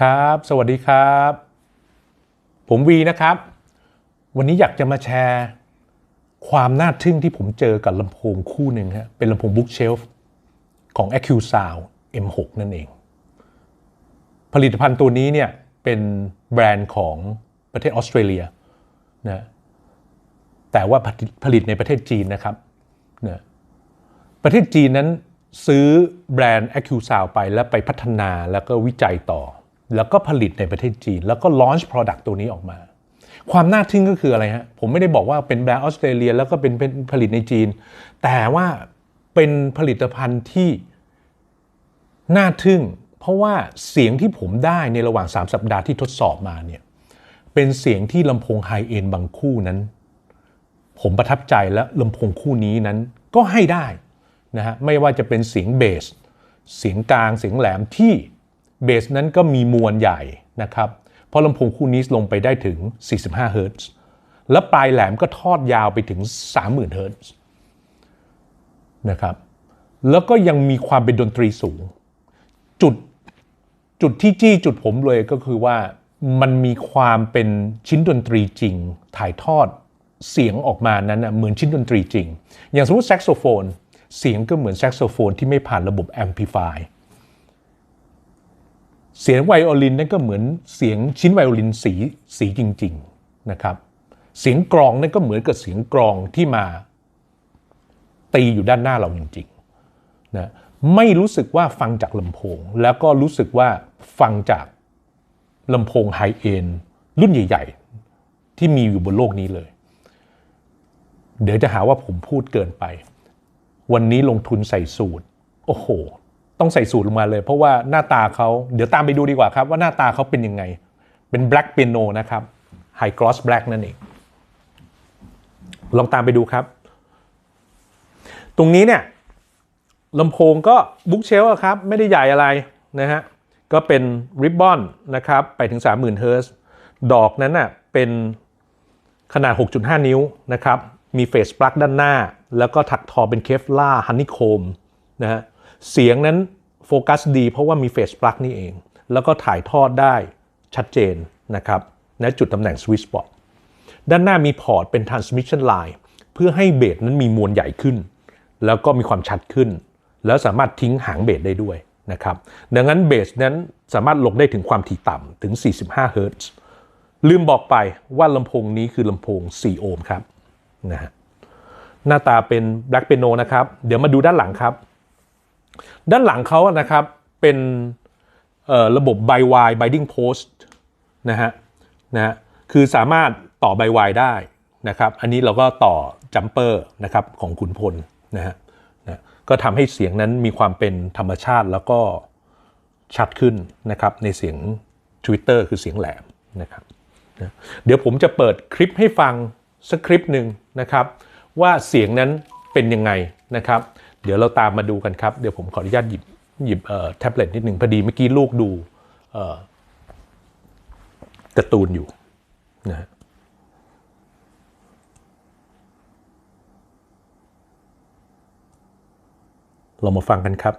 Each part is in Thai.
ครับ สวัสดีครับ ผมวีนะครับ วันนี้อยากจะมาแชร์ ความน่าทึ่งที่ผมเจอกับลำโพงคู่หนึ่งฮะเป็นลำโพง Bookshelf ของ a c u Sound M6 นั่นเอง ผลิตภัณฑ์ตัวนี้เนี่ยเป็นแบรนด์ของประเทศออสเตรเลียนะแต่ว่าผลิตผลิตในประเทศจีนนะครับนะประเทศจีนนั้นซื้อแบรนด์ a c u s o u n d ไปแล้วไปพัฒนาแล้วก็วิจัยต่อ แล้วก็ผลิตในประเทศจีน แล้วก็ launch product ตัวนี้ออกมา ความน่าทึ่งก็คืออะไรฮะ ผมไม่ได้บอกว่าเป็นแบรนด์ออสเตรเลีย แล้วก็เป็นเป็นผลิตในจีน แต่ว่าเป็นผลิตภัณฑ์ที่น่าทึ่ง เพราะว่าเสียงที่ผมได้ในระหว่าง 3 สัปดาห์ที่ทดสอบมาเนี่ยเป็นเสียงที่ลำโพงไฮเอ็นบางคู่นั้น ผมประทับใจและลำโพงคู่นี้นั้นก็ให้ได้นะฮะไม่ว่าจะเป็นเสียงเบส เสียงกลางเสียงแหลมที่ เบสนั้นก็มีมวลใหญ่นะครับเพราะลำโพงคู่นี้ลงไปได้ถึง 45 เฮิรตซ์และปลายแหลมก็ทอดยาวไปถึง 30,000 เฮิรตซ์นะครับแล้วก็ยังมีความเป็นดนตรีสูง จุดจุดที่จี้จุดผมเลยก็คือว่ามันมีความเป็นชิ้นดนตรีจริง ถ่ายทอดเสียงออกมานั้นนะเหมือนชิ้นดนตรีจริง อย่างสมมติแซกโซโฟน เสียงก็เหมือนแซกโซโฟนที่ไม่ผ่านระบบแอมพลิฟาย เสียงไวโอลินนั่นก็เหมือนเสียงชิ้นไวโอลินสีสีจริง ๆนะครับ เสียงกรองนั่นก็เหมือนกับเสียงกรองที่มาตีอยู่ด้านหน้าเราจริงๆนะไม่รู้สึกว่าฟังจากลำโพง แล้วก็รู้สึกว่าฟังจากลำโพงไฮเอ็นรุ่นใหญ่ ๆ ที่มีอยู่บนโลกนี้เลย เดี๋ยวจะหาว่าผมพูดเกินไป วันนี้ลงทุนใส่สูตร โอ้โห ต้องใส่สูตรลงมาเลย เพราะว่าหน้าตาเขาเดี๋ยวตามไปดูดีกว่าครับ ว่าหน้าตาเขาเป็นยังไง เป็น black piano นะครับ high gloss black นั่นเอง ลองตามไปดูครับ ตรงนี้เนี่ยลำโพงก็บุ๊กเชลครับ ไม่ได้ใหญ่อะไรนะฮะ ก็เป็นริบบอนนะครับ ไปถึง 30,000เฮิร์ตซ์ดอกนั้นน่ะเป็นขนาด 6.5 นิ้วนะครับ มีเฟสปลั๊กด้านหน้า แล้วก็ถักทอเป็นเคฟล่าฮันนี่โคมนะฮะ เสียงนั้นโฟกัสดี เพราะว่ามีเฟสปลั๊กนี่เอง แล้วก็ถ่ายทอดได้ชัดเจนนะครับณจุดตำแหน่งสวิตช์บอร์ดด้านหน้ามีพอร์ตเป็น transmission line เพื่อให้เบสนั้นมีมวลใหญ่ขึ้น แล้วก็มีความชัดขึ้น แล้วสามารถทิ้งหางเบสได้ด้วยนะครับดังนั้นเบสนั้นสามารถลงได้ถึงความถี่ต่ำถึง 45 เฮิรตซ์ลืมบอกไปว่าลำโพงนี้คือลำโพง 4 โอห์มครับนะฮะหน้าตาเป็น Black Piano นะครับ เดี๋ยวมาดูด้านหลังครับ ด้านหลังเขาอะนะครับเป็นระบบ by wire binding post นะฮะนะฮะคือสามารถต่อ by wire ได้นะครับ อันนี้เราก็ต่อจัมเปอร์นะครับของขุนพลนะฮะนะก็ทำให้เสียงนั้นมีความเป็นธรรมชาติแล้วก็ชัดขึ้นนะครับในเสียง Twitter คือเสียงแหลมนะครับนะเดี๋ยวผมจะเปิดคลิปให้ฟังสักคลิปหนึ่งนะครับ ว่าเสียงนั้นเป็นยังไงนะครับ เดี๋ยวเราตามมาดูกันครับ เดี๋ยวผมขออนุญาตหยิบหยิบแท็บเล็ตนิดหนึ่งพอดีเมื่อกี้ลูกดูการ์ตูนอยู่นะเรามาฟังกันครับ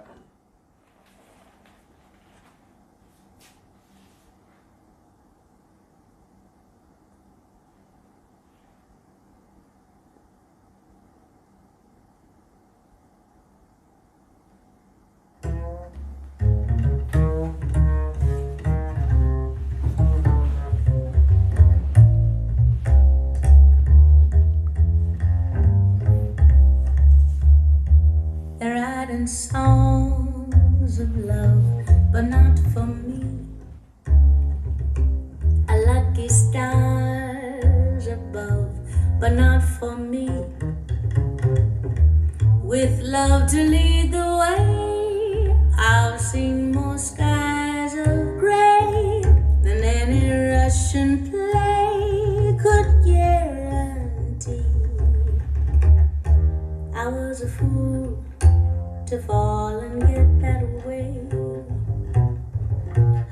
songs of love, but not for me. A lucky stars above, but not for me. With love to lead the way, I've seen more skies of gray than any Russian play could guarantee. I was a fool to fall and get that way.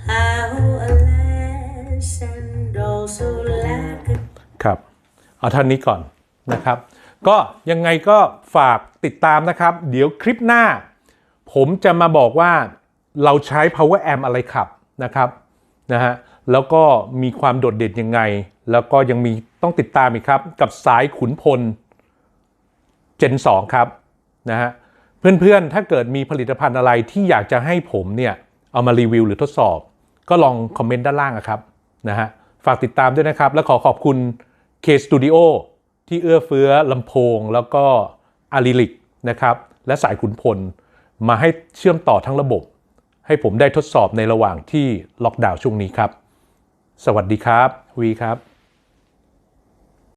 How alas, and also like a ครับ เอาท่านนี้ก่อนนะครับ ก็ยังไงก็ฝากติดตามนะครับ เดี๋ยวคลิปหน้า ผมจะมาบอกว่าเราใช้ power amp อะไรขับนะครับนะฮะแล้วก็มีความโดดเด่นยังไง แล้วก็ยังมีต้องติดตามอีกครับ กับสายขุนพล Gen 2 ครับนะฮะ เพื่อนๆ ถ้าเกิดมีผลิตภัณฑ์อะไรที่อยากจะให้ผมเนี่ยเอามารีวิวหรือทดสอบ ก็ลองคอมเมนต์ด้านล่างอะครับนะฮะฝากติดตามด้วยนะครับ และขอขอบคุณ K Studio ที่เอื้อเฟื้อลำโพงแล้วก็อาริลิกนะครับ และสายขุนพล มาให้เชื่อมต่อทั้งระบบ ให้ผมได้ทดสอบในระหว่างที่ล็อกดาวน์ช่วงนี้ครับ สวัสดีครับวีครับ